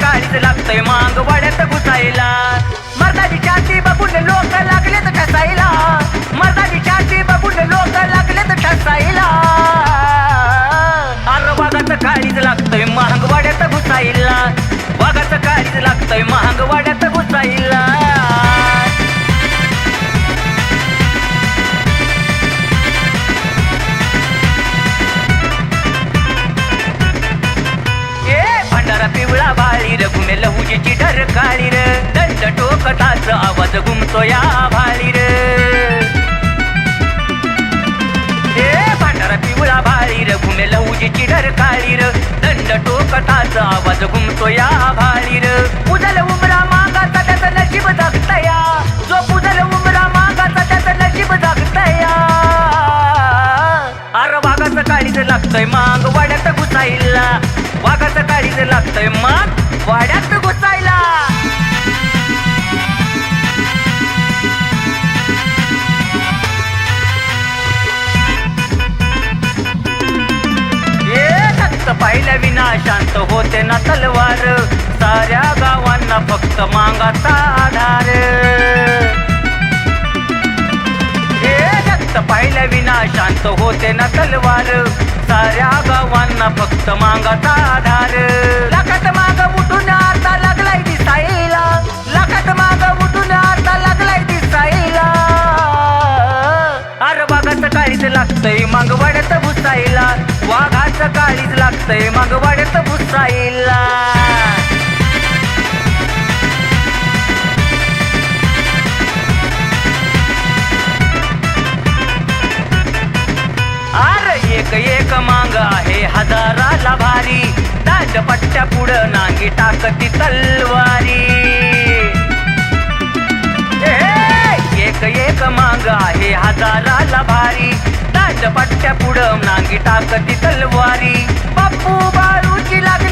वाघाचं काळीच लागतंय मांग वाड्यात घुसायला. मर्दाची छाती बघून लोक लागलेत ठसायला. मर्दाची छाती बघून लोक लागलेत ठसायला. अरे वाघाचं काळीच लागतंय महाग वाड्यात घुसायला. वाघाचं काळीच लागतंय महाग वाड्यात घुसायला. पिवळा बाळी र घुमे लहुजीची डर काळी दंड टोकताच आवाज घुमतो या भाळी र ए पिवळा बाळी र घुमे लहुजीची डर काळी दंड टोकताच आवाज घुमतो या भाळी उदल उमरा मागाचा त्याचं नशीब जगतया जो पुजल उमरा मागाचा त्याचं नशीब जगतया अरे वाघाचं काळीच लागतंय माग वाड्यात घुसायला. वाघाचं काळीच लागतंय माग वाड्यात घुसायला ये पाहिल्या विना शांत होते ना तलवार. साऱ्या गावांना फक्त मांगाचा आधार. हे रक्त पाहिल्या विना शांत होते ना तलवार. साऱ्या गावांना फक्त मांगाचा आधार. लाखात माग उठून आता लागलाय दिसायला. लाखात माग उठून आता लागलाय दिसायला. अरे वाघाचं काळीच लागतंय माग वाढत भुसायला वाघाचं काळीच लागतंय माग वाढत भुसायला एक एक मांग आहे हजाराला भारी. ताजपट्ट्या पुढं नांगी टाकती तलवारी. एक एक मांग आहे हजाराला भारी. ताजपट्ट्या पुढं नांगी टाकती तलवारी. बापू बारूची लागली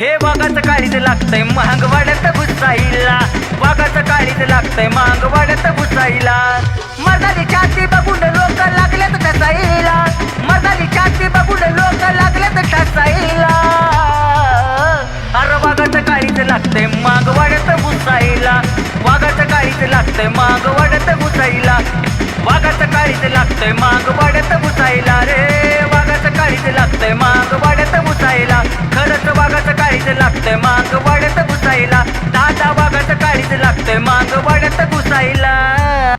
हे वाघाचं काळीच लागतंय महाग वाड्यात भुसाईला वाघाचं काळीच लागतंय महाग वाड्यात भुसाईला मर्दाली छाती बघून लोक लागलेत ठसायला मर्दाली छाती बघून लोक लागलेत ठसायला अरे वाघाचं काळीच लागतंय महाग वाड्यात भुसाईला वाघाचं काळीच लागतंय महाग वाड्यात भुसाईला वाघाचं काळीच लागतंय महाग वाड्यात भुसाईला रे वाघाचं काळीच लागतंय महाग वाड्यात वाघाचं काळीच लागतंय माग वाड्यात घुसायला दहा वाघाचं काळीच लागतंय मांग वाढ